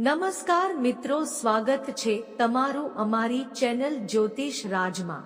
નમસ્કાર મિત્રો, સ્વાગત છે તમારું અમારી ચેનલ જ્યોતિષ રાજમાં.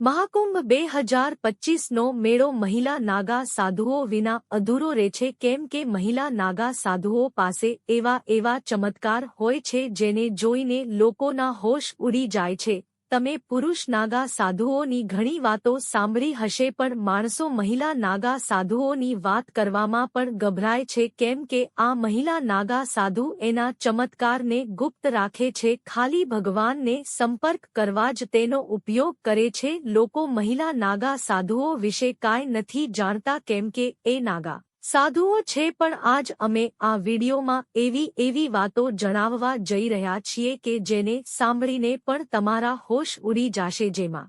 મહાકુંભ બે હજાર પચીસનો મેળો મહિલા નાગા સાધુઓ વિના અધૂરો રહે છે. કેમ કે મહિલા નાગા સાધુઓ પાસે એવા એવા ચમત્કાર હોય છે જેને જોઈને લોકોના હોશ ઉડી જાય છે. તમે પુરુષ નાગા સાધુઓની ઘણી વાતો સાંભળી હશે પણ માણસો મહિલા નાગા સાધુઓની વાત કરવામાં પણ ગભરાય છે કેમ કે આ મહિલા નાગા સાધુ એના ચમત્કારને ગુપ્ત રાખે છે, ખાલી ભગવાનને સંપર્ક કરવા જ તેનો ઉપયોગ કરે છે. લોકો મહિલા નાગા સાધુઓ વિશે કાંઈ નથી જાણતા કેમ કે એ નાગા સાધુઓ છે પણ આજ અમે આ વિડીયોમાં એવી એવી વાતો જણાવવા જઈ રહ્યા છીએ કે જેને સાંભળીને પણ તમારા હોશ ઉડી જાશે જેમાં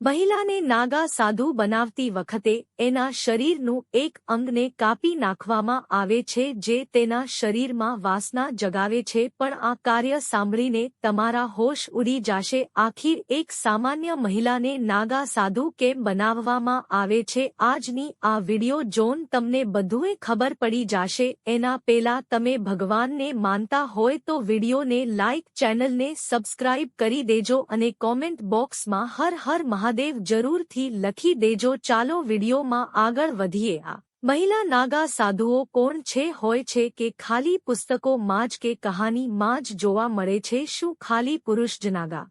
મહિલાને નાગા સાધુ બનાવતી વખતે એના શરીરનું એક અંગને કાપી નાખવામાં આવે છે જે તેના શરીરમાં વાસના જગાવે છે, પણ આ કાર્ય સાંભળીને તમારા હોશ ઉડી જાશે. આખીર એક સામાન્ય મહિલાને નાગા સાધુ કેમ બનાવવામાં આવે છે? આજની આ વિડિયો જોન તમને બધુંય ખબર પડી જાશે. એના પહેલા તમે ભગવાનને માનતા હોય તો વિડિયોને લાઇક ચેનલને સબસ્ક્રાઇબ કરી દેજો અને કોમેન્ટ બોક્સમાં હર હર મહા મહાદેવ જરૂરથી લખી દેજો. ચાલો વિડીયોમાં આગળ વધીએ. આ મહિલા નાગા સાધુઓ કોણ છે, હોય છે કે ખાલી પુસ્તકોમાં જ કે કહાનીમાં જ જોવા મળે છે? શું ખાલી પુરુષ જ નાગા?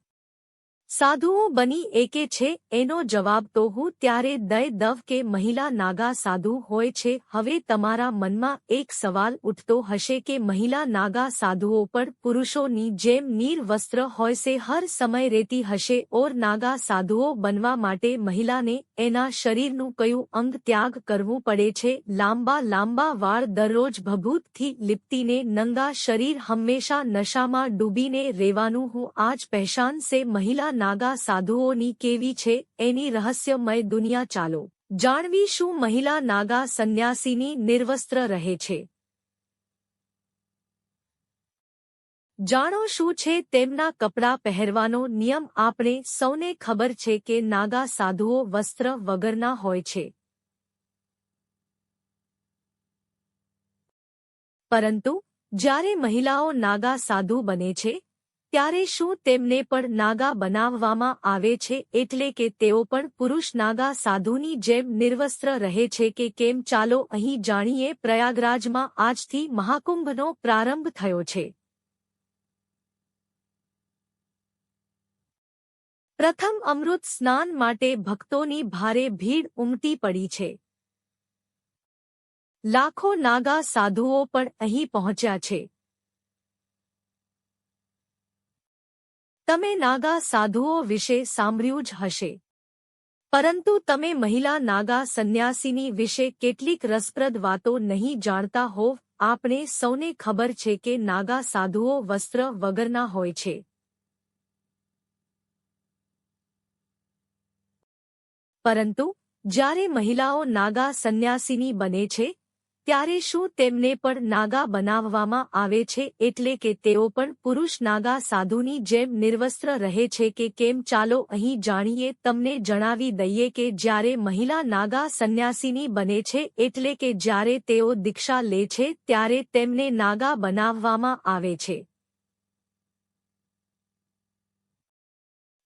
સાધુઓ બની એકે છે, એનો જવાબ તો હું ત્યારે દય દવ કે મહિલા નાગા સાધુ હોય છે, હવે તમારા મનમાં એક સવાલ ઉઠતો હશે કે મહિલા નાગા સાધુઓ પર પુરુષોની જેમ નીર વસ્ત્ર હોય છે, હર સમય રહેતી હશે, ઓર નાગા સાધુઓ બનવા માટે મહિલાને એના શરીરનું કયું અંગ ત્યાગ કરવું પડે છે, લાંબા લાંબા વાળ દરરોજ ભભૂતથી લિપતીને નંગા શરીર હંમેશા નશામાં ડૂબીને રહેવાનું હું આજ પહેશાન સે મહિલા નાગા સાધુઓની કેવી છે એની રહસ્યમય દુનિયા ચાલો. જાણવી શું મહિલા નાગા સંન્યાસીની નિર્વસ્ત્ર રહે છે? જાણો શું છે તેમના કપડાં પહેરવાનો નિયમ? આપણે સૌને ખબર છે કે નાગા સાધુઓ વસ્ત્ર વગરના હોય છે. પરંતુ જ્યારે મહિલાઓ નાગા સાધુ બને છે ત્યારે શું તેમને પણ નાગા બનાવવામાં આવે છે એટલે કે તેઓ પણ પુરુષ નાગા સાધુની જેમ નિર્વસ્ત્ર રહે છે કે કેમ ચાલો અહીં જાણીએ પ્રયાગરાજમાં આજથી મહાકુંભનો પ્રારંભ થયો છે. પ્રથમ અમૃત સ્નાન માટે ભક્તોની ભારે ભીડ ઉમટી પડી છે. લાખો નાગા સાધુઓ પણ અહીં પહોંચ્યા છે. તમે નાગા સાધુઓ વિશે સાંભળ્યું જ હશે. પરંતુ તમે મહિલા નાગા સંન્યાસીની વિશે કેટલીક રસપ્રદ વાતો નહીં જાણતા હોવ, આપણે સૌને ખબર છે કે નાગા સાધુઓ વસ્ત્ર વગરના હોય છે. પરંતુ, જ્યારે મહિલાઓ નાગા સંન્યાસીની બને છે ત્યારે શું તેમને પણ નાગા બનાવવામાં આવે છે એટલે કે તેઓ પણ પુરુષ નાગા સાધુની જેમ નિર્વસ્ત્ર રહે છે કે કેમ ચાલો અહીં જાણીએ, તમને જણાવી દઈએ કે જ્યારે મહિલા નાગા સંન્યાસીની બને છે એટલે કે જ્યારે તેઓ દીક્ષા લે છે ત્યારે તેમને નાગા બનાવવામાં આવે છે.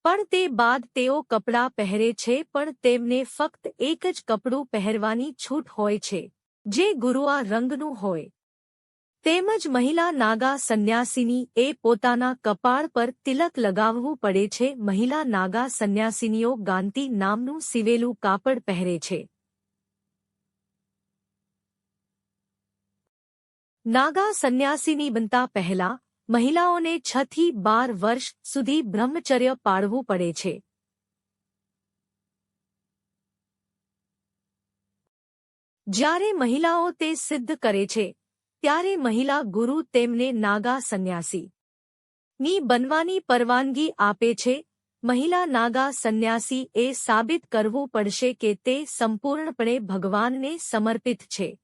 પણ તે બાદ તેઓ કપડાં પહેરે છે પણ તેમને ફક્ત એક જ કપડું પહેરવાની છૂટ હોય છે. જે ગુરુઆ રંગનું હોય. તેમજ મહિલા નાગા સંન્યાસીની એ પોતાના કપાળ પર તિલક લગાવવું પડે છે. મહિલા નાગા સંન્યાસીનીઓ ગાંધી નામનું સિવેલું કાપડ પહેરે છે. નાગા સંન્યાસીની બનતા પહેલા મહિલાઓને છથી બાર વર્ષ સુધી બ્રહ્મચર્ય પાળવું પડે છે. જ્યારે મહિલાઓ તે સિદ્ધ કરે છે, ત્યારે મહિલા ગુરુ તેમને નાગા સંન્યાસી. ની બનવાની પરવાનગી આપે છે, મહિલા નાગા સંન્યાસી એ સાબિત કરવું પડશે કે તે સંપૂર્ણપણે ભગવાનને સમર્પિત છે.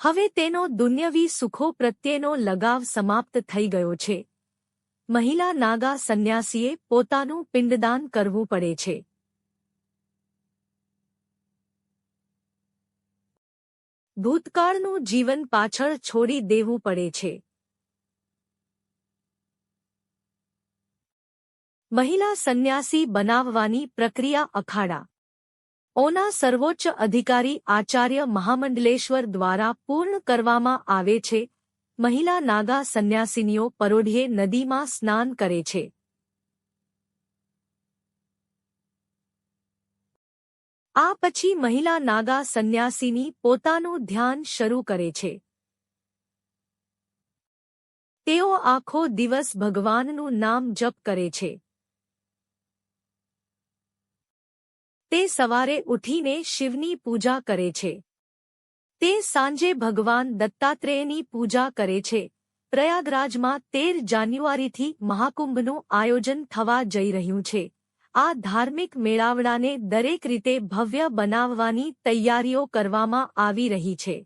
હવે તેનો દુન્યવી સુખો પ્રત્યેનો લગાવ સમાપ્ત થઈ ગયો છે. મહિલા નાગા સંન્યાસીએ પોતાનું પિંડદાન કરવું પડે છે. ભૂતકાળનું જીવન પાછળ છોડી દેવું પડે છે. મહિલા સંન્યાસી બનાવવાની પ્રક્રિયા અખાડા. ઓના સર્વોચ્ચ અધિકારી આચાર્ય મહામંડલેશ્વર દ્વારા પૂર્ણ કરવામાં આવે છે. મહિલા નાગા સંન્યાસિનીઓ પરોઢિયે નદીમાં સ્નાન કરે છે. આ પછી મહિલા નાગા સંન્યાસીની પોતાનું ધ્યાન શરૂ કરે છે. તેઓ આખો દિવસ ભગવાનનું નામ જપ કરે છે. તે સવારે ઉઠીને શિવની પૂજા કરે છે. તે સાંજે ભગવાન દત્તાત્રેયની પૂજા કરે છે. પ્રયાગરાજમાં તેર જાન્યુઆરીથી મહાકુંભનું આયોજન થવા જઈ રહ્યું છે. આ ધાર્મિક મેળાવડાને દરેક રીતે ભવ્ય બનાવવાની તૈયારીઓ કરવામાં આવી રહી છે.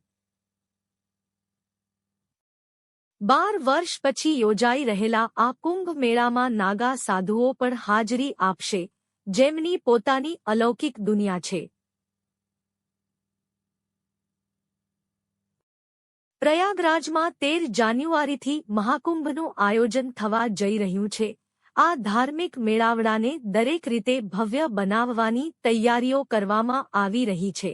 બાર વર્ષ પછી યોજાઈ રહેલા આ કુંભ મેળામાં નાગા સાધુઓ પણ હાજરી આપશે, જેમની પોતાની અલૌકિક દુનિયા છે. પ્રયાગરાજમાં તેર જાન્યુઆરીથી મહાકુંભનું આયોજન થવા જઈ રહ્યું છે. આ ધાર્મિક મેળાવડાને દરેક રીતે ભવ્ય બનાવવાની તૈયારીઓ કરવામાં આવી રહી છે.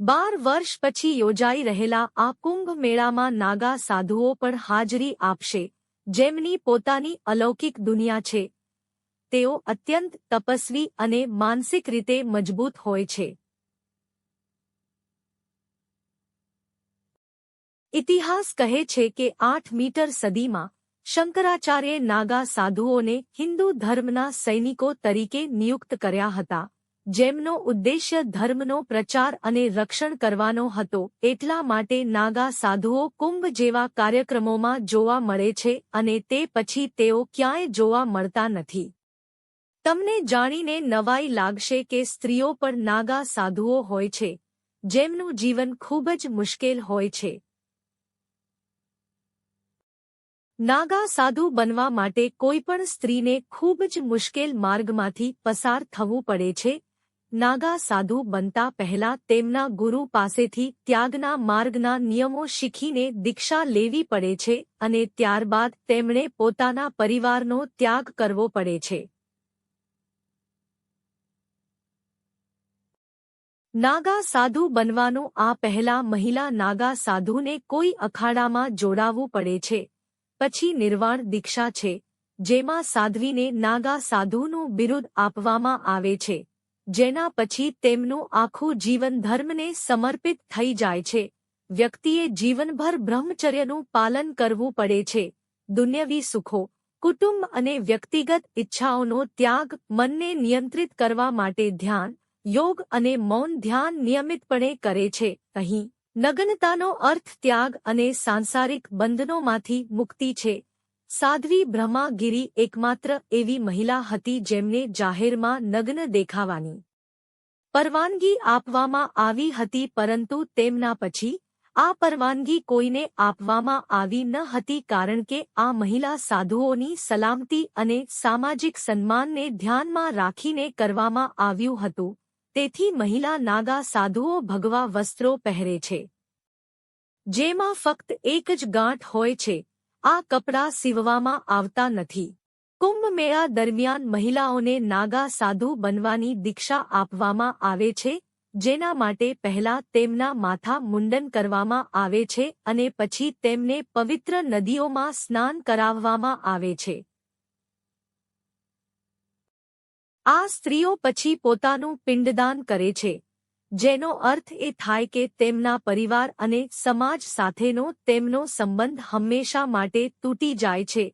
બાર વર્ષ પછી યોજાઈ રહેલા આ કુંભ મેળામાં નાગા સાધુઓ પણ હાજરી આપશે, જેમની પોતાની અલૌકિક દુનિયા છે. તેઓ અત્યંત તપસ્વી અને માનસિક રીતે મજબૂત હોય છે. ઇતિહાસ કહે છે કે આઠ મીટર સદીમાં શંકરાચાર્ય નાગા સાધુઓને હિન્દુ ધર્મના સૈનિકો તરીકે નિયુક્ત કર્યા હતા, જેમનો ઉદ્દેશ્ય ધર્મનો પ્રચાર અને રક્ષણ કરવાનો હતો. એટલા માટે નાગા સાધુઓ કુંભ જેવા કાર્યક્રમોમાં જોવા મળે છે અને તે પછી તેઓ ક્યાંય જોવા મળતા નથી. તમને જાણીને નવાઈ લાગશે કે સ્ત્રીઓ પણ નાગા સાધુઓ હોય છે, જેમનું જીવન ખૂબ જ મુશ્કેલ હોય છે. નાગા સાધુ બનવા માટે કોઈપણ સ્ત્રીને ખૂબ જ મુશ્કેલ માર્ગમાંથી પસાર થવું પડે છે. નાગા સાધુ બનતા પહેલા તેમના ગુરુ પાસેથી ત્યાગના માર્ગના નિયમો શીખીને દીક્ષા લેવી પડે છે અને ત્યારબાદ તેમણે પોતાના પરિવારનો ત્યાગ કરવો પડે છે. નાગા સાધુ બનવાનું આ પહેલા મહિલા નાગા સાધુને કોઈ અખાડામાં જોડાવવું પડે છે. પછી નિર્વાણ દીક્ષા છે, જેમાં સાધ્વીને નાગા સાધુનું બિરુદ આપવામાં આવે છે, જેના પછી તેમનું આખું જીવન ધર્મને સમર્પિત થઈ જાય છે. વ્યક્તિએ જીવનભર બ્રહ્મચર્યનું પાલન કરવું પડે છે. દુન્યવી સુખો, કુટુંબ અને વ્યક્તિગત ઈચ્છાઓનો ત્યાગ મનને નિયંત્રિત કરવા માટે ધ્યાન, યોગ અને મૌન ધ્યાન નિયમિતપણે કરે છે. અહીં નગ્નતાનો અર્થ ત્યાગ અને સાંસારિક બંધનોમાંથી મુક્તિ છે. સાધ્વી બ્રહ્માગીરી એકમાત્ર એવી મહિલા હતી જેમને જાહેરમાં નગ્ન દેખાવાની પરવાનગી આપવામાં આવી હતી પરંતુ તેમના પછી આ પરવાનગી કોઈને આપવામાં આવી ન હતી કારણ કે આ મહિલા સાધુઓની સલામતી અને સામાજિક સન્માનને ધ્યાનમાં રાખીને કરવામાં આવ્યું હતું. તેથી મહિલા નાગા સાધુઓ ભગવા વસ્ત્રો પહેરે છે. જેમાં ફક્ત એક જ ગાંઠ હોય છે. આ કપડાં સીવવામાં આવતા નથી. કુંભ મેળા દરમિયાન મહિલાઓને નાગા સાધુ બનવાની દીક્ષા આપવામાં આવે છે, જેના માટે પહેલા તેમના માથા મુંડન કરવામાં આવે છે અને પછી તેમને પવિત્ર નદીઓમાં સ્નાન કરાવવામાં આવે છે. આ સ્ત્રીઓ પછી પોતાનું પિંડદાન કરે છે, જેનો અર્થ એ થાય કે તેમના પરિવાર અને સમાજ સાથેનો તેમનો સંબંધ હંમેશા માટે તૂટી જાય છે.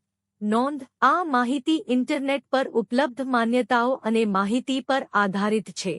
નોંધ, આ માહિતી ઇન્ટરનેટ પર ઉપલબ્ધ માન્યતાઓ અને માહિતી પર આધારિત છે.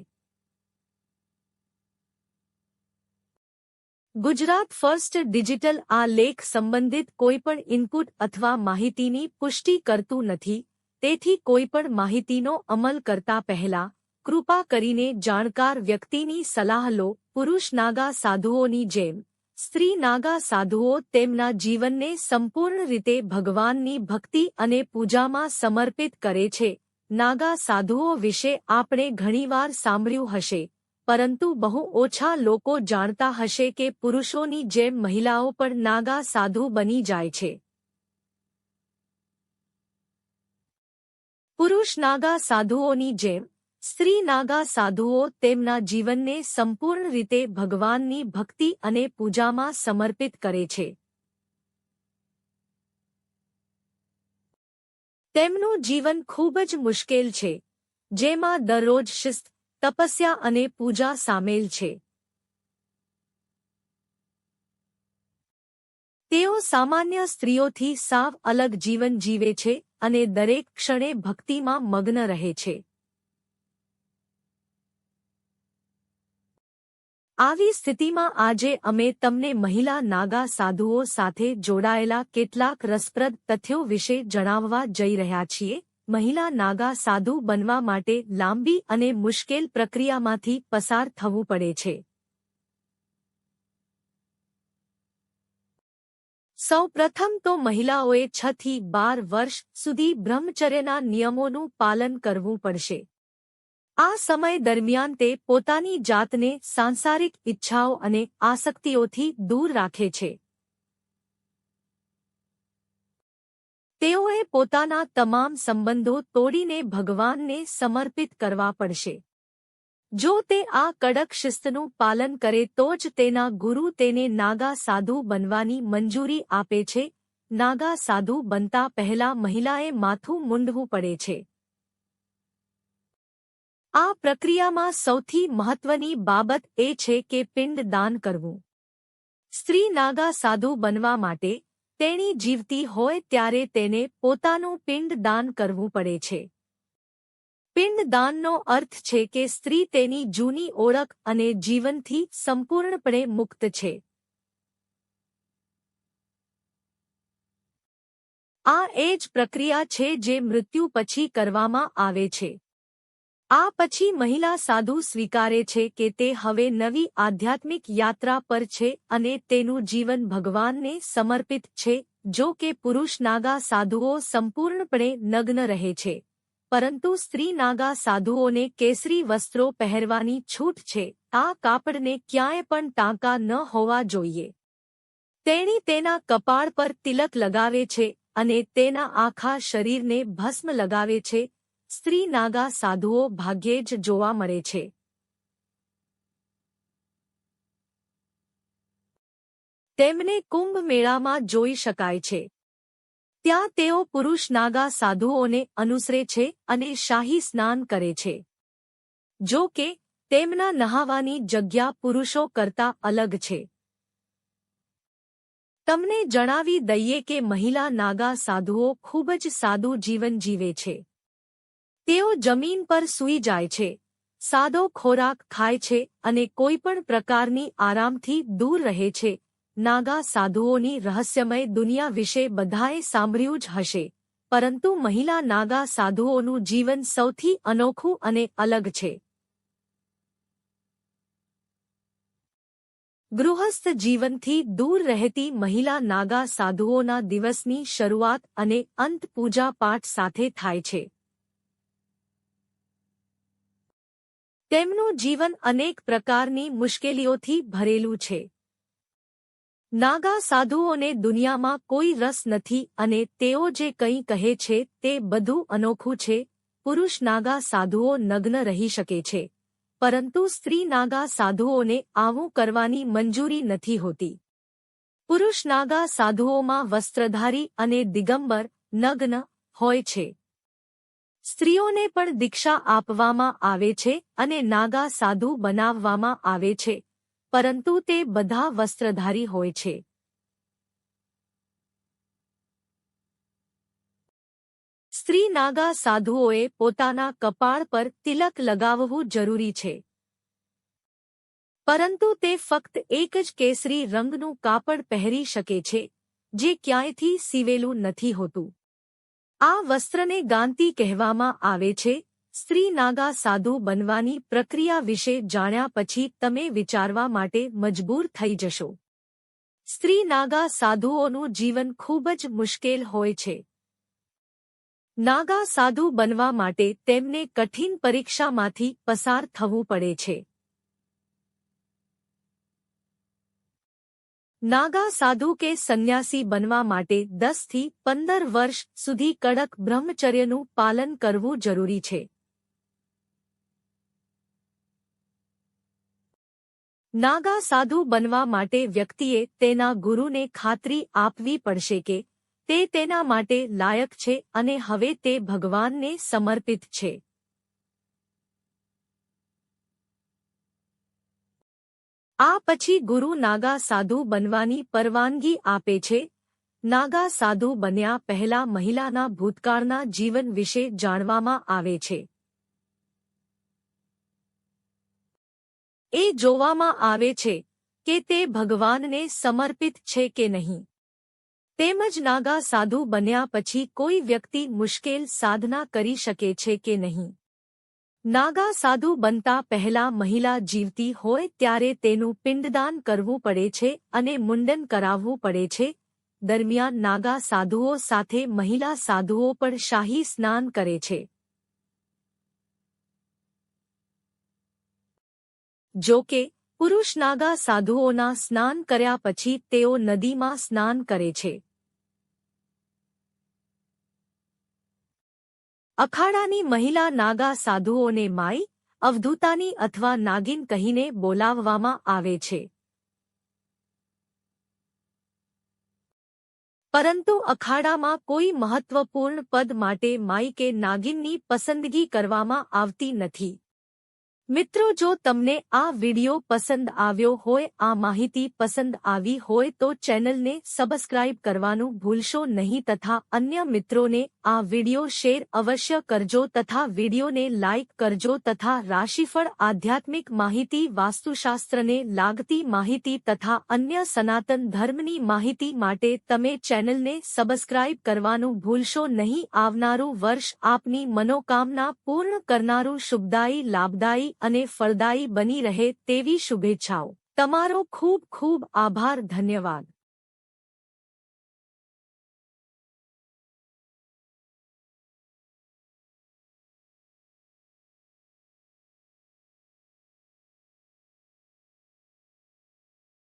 ગુજરાત ફર્સ્ટ ડિજિટલ આ લેખ સંબંધિત કોઈપણ ઇનપુટ અથવા માહિતીની પુષ્ટિ કરતું નથી તેથી કોઈપણ માહિતીનો અમલ કરતા પહેલા, કૃપા કરીને જાણકાર વ્યક્તિની સલાહ લો, પુરુષ નાગા સાધુઓની જેમ. સ્ત્રી નાગા સાધુઓ તેમના જીવનને સંપૂર્ણ રીતે ભગવાનની ભક્તિ અને પૂજામાં સમર્પિત કરે છે. નાગા સાધુઓ વિશે આપણે ઘણીવાર સાંભળ્યું હશે, પરંતુ બહુ ઓછા લોકો જાણતા હશે કે પુરુષોની જેમ મહિલાઓ પણ નાગા સાધુ બની જાય છે. પુરુષ નાગા સાધુઓની જેમ, સ્ત્રી નાગા સાધુઓ તેમના જીવનને સંપૂર્ણ રીતે ભગવાનની ભક્તિ અને પૂજામાં સમર્પિત કરે છે. તેમનું જીવન ખૂબ જ મુશ્કેલ છે, જેમાં દરરોજ શિસ્ત, તપસ્યા અને પૂજા સામેલ છે. તેઓ સામાન્ય સ્ત્રીઓથી સાવ અલગ જીવન જીવે છે અને દરેક ક્ષણે ભક્તિમાં મગ્ન રહે છે. આવી સ્થિતિમાં આજે અમે તમને મહિલા નાગા સાધુઓ સાથે જોડાયેલા કેટલાક રસપ્રદ તથ્યો વિશે જણાવવા જઈ રહ્યા છીએ. મહિલા નાગા સાધુ બનવા માટે લાંબી અને મુશ્કેલ પ્રક્રિયામાંથી પસાર થવું પડે છે. સૌ પ્રથમ તો મહિલાઓએ છ થી બાર વર્ષ સુધી બ્રહ્મચર્યના નિયમોનું પાલન કરવું પડશે. આ સમય દરમિયાન તે પોતાની જાતને સાંસારિક ઇચ્છાઓ અને આસક્તિઓથી દૂર રાખે છે. તેઓએ પોતાના તમામ સંબંધો તોડીને ભગવાનને સમર્પિત કરવા પડશે. જો તે આ કડક શિસ્તનું પાલન કરે તો જ તેના ગુરુ તેને નાગા સાધુ બનવાની મંજૂરી આપે છે. નાગા સાધુ બનતા પહેલા મહિલાએ માથું મૂંડવું પડે છે. આ પ્રક્રિયામાં સૌથી મહત્વની બાબત એ છે કે પિંડ દાન કરવું. સ્ત્રી નાગા સાધુ બનવા માટે તેણી જીવતી હોય ત્યારે તેને પોતાનું પિંડ દાન કરવું પડે છે. પિંડ દાનનો અર્થ છે કે સ્ત્રી તેની જૂની ઓળખ અને જીવનથી સંપૂર્ણપણે મુક્ત છે. આ એ જ પ્રક્રિયા છે જે મૃત્યુ પછી કરવામાં આવે છે. આ પછી મહિલા સાધુ સ્વીકારે છે કે તે હવે નવી આધ્યાત્મિક યાત્રા પર છે અને તેનું જીવન ભગવાનને સમર્પિત છે, જો કે પુરુષ નાગા સાધુઓ સંપૂર્ણપણે નગ્ન રહે છે. પરંતુ સ્ત્રી નાગા સાધુઓને કેસરી વસ્ત્રો પહેરવાની છૂટ છે. આ કાપડને ક્યાંય પણ ટાંકા ન હોવા જોઈએ. તેણી તેના કપાળ પર તિલક લગાવે છે અને તેના આખા શરીરને ભસ્મ લગાવે છે. સ્ત્રી નાગા સાધુઓ ભાગ્યે જ જોવા મળે છે. તેમને કુંભ મેળામાં જોઈ શકાય છે. ત્યાં તેઓ પુરુષ નાગા સાધુઓને અનુસરે છે અને શાહી સ્નાન કરે છે. જો કે, તેમના નહાવાની જગ્યા પુરુષો કરતા અલગ છે. તમને જણાવી દઈએ કે મહિલા નાગા સાધુઓ ખૂબ જ સાદું જીવન જીવે છે. તેઓ જમીન પર સૂઈ જાય છે, સાદો ખોરાક ખાય છે અને કોઈપણ પ્રકારની આરામથી દૂર રહે છે. નાગા સાધુઓની રહસ્યમય દુનિયા વિશે બધાએ સાંભળ્યું જ હશે. પરંતુ મહિલા નાગા સાધુઓનું જીવન સૌથી અનોખું અને અલગ છે. ગૃહસ્થ જીવનથી દૂર રહેતી મહિલા નાગા સાધુઓના દિવસની શરૂઆત અને અંત પૂજા પાઠ સાથે થાય છે. તેમનું જીવન અનેક પ્રકારની મુશ્કેલીઓથી ભરેલું છે. નાગા સાધુઓને દુનિયામાં કોઈ રસ નથી અને તેઓ જે કંઈ કહે છે તે બધું અનોખું છે. પુરુષ નાગા સાધુઓ નગ્ન રહી શકે છે. પરંતુ સ્ત્રી નાગા સાધુઓને આવું કરવાની મંજૂરી નથી હોતી. પુરુષ નાગા સાધુઓમાં વસ્ત્રધારી અને દિગંબર નગ્ન હોય છે. સ્ત્રીઓને પણ દીક્ષા આપવામાં આવે છે અને નાગા સાધુ બનાવવામાં આવે છે. પરંતુ તે બધા વસ્ત્રધારી હોય છે. સ્ત્રી નાગા સાધુઓએ પોતાના કપાળ પર તિલક લગાવવું જરૂરી છે. પરંતુ તે ફક્ત એક જ કેસરી રંગનું કાપડ પહેરી શકે છે, જે ક્યાંયથી સીવેલું નથી હોતું. આ વસ્ત્રને ગાંતી કહેવામાં આવે છે સ્ત્રી નાગા સાધુ બનવાની પ્રક્રિયા વિશે જાણ્યા પછી તમે વિચારવા માટે મજબૂર થઈ જશો. સ્ત્રી નાગા સાધુઓનું જીવન ખૂબ જ મુશ્કેલ હોય છે. નાગા સાધુ બનવા માટે તેમને કઠિન પરીક્ષામાંથી પસાર થવું પડે છે. નાગા સાધુ કે સંન્યાસી બનવા માટે દસથી પંદર વર્ષ સુધી કડક બ્રહ્મચર્યનું પાલન કરવું જરૂરી છે. નાગા સાધુ બનવા માટે વ્યક્તિએ તેના ગુરુને ખાતરી આપવી પડશે કે તે તેના માટે લાયક છે અને હવે તે ભગવાનને સમર્પિત છે. આ પછી ગુરુ નાગા સાધુ બનવાની પરવાનગી આપે છે. નાગા સાધુ બન્યા પહેલા મહિલાના ભૂતકાળના જીવન વિશે જાણવામાં આવે છે. એ જોવામાં આવે છે કે તે ભગવાનને સમર્પિત છે કે નહીં. તેમજ નાગા સાધુ બન્યા પછી કોઈ વ્યક્તિ મુશ્કેલ સાધના કરી શકે છે કે નહીં. નાગા સાધુ બનતા પહેલા મહિલા જીવતી હોય ત્યારે તેનું પિંડદાન કરવું પડે છે અને મુંડન કરાવવું પડે છે. દરમિયાન નાગા સાધુઓ સાથે મહિલા સાધુઓ પણ શાહી સ્નાન કરે છે. જો કે, પુરુષ નાગા સાધુઓના સ્નાન કર્યા પછી તેઓ નદીમાં સ્નાન કરે છે. અખાડાની મહિલા નાગા સાધુઓને માઈ, અવધૂતાની અથવા નાગિન કહીને બોલાવવામાં આવે છે. પરંતુ અખાડામાં કોઈ મહત્વપૂર્ણ પદ માટે માઈ કે નાગિનની પસંદગી કરવામાં આવતી નથી. મિત્રો, જો તમને આ વિડિયો પસંદ આવ્યો હોય, આ માહિતી પસંદ આવી હોય, તો ચેનલને સબસ્ક્રાઇબ કરવાનું ભૂલશો નહીં તથા અન્ય મિત્રોને આ વિડિયો શેર અવશ્ય કરજો તથા વિડિયોને લાઇક કરજો તથા રાશિફળ આધ્યાત્મિક માહિતી, વાસ્તુશાસ્ત્રને લાગતી માહિતી તથા અન્ય સનાતન ધર્મની માહિતી માટે તમે ચેનલને સબસ્ક્રાઇબ કરવાનું ભૂલશો નહીં. આવનારું વર્ષ આપની મનોકામના પૂર્ણ કરનારું શુભદાયી, લાભદાયી અને ફળદાયી બની રહે તેવી શુભેચ્છાઓ. તમારો ખૂબ ખૂબ આભાર ધન્યવાદ.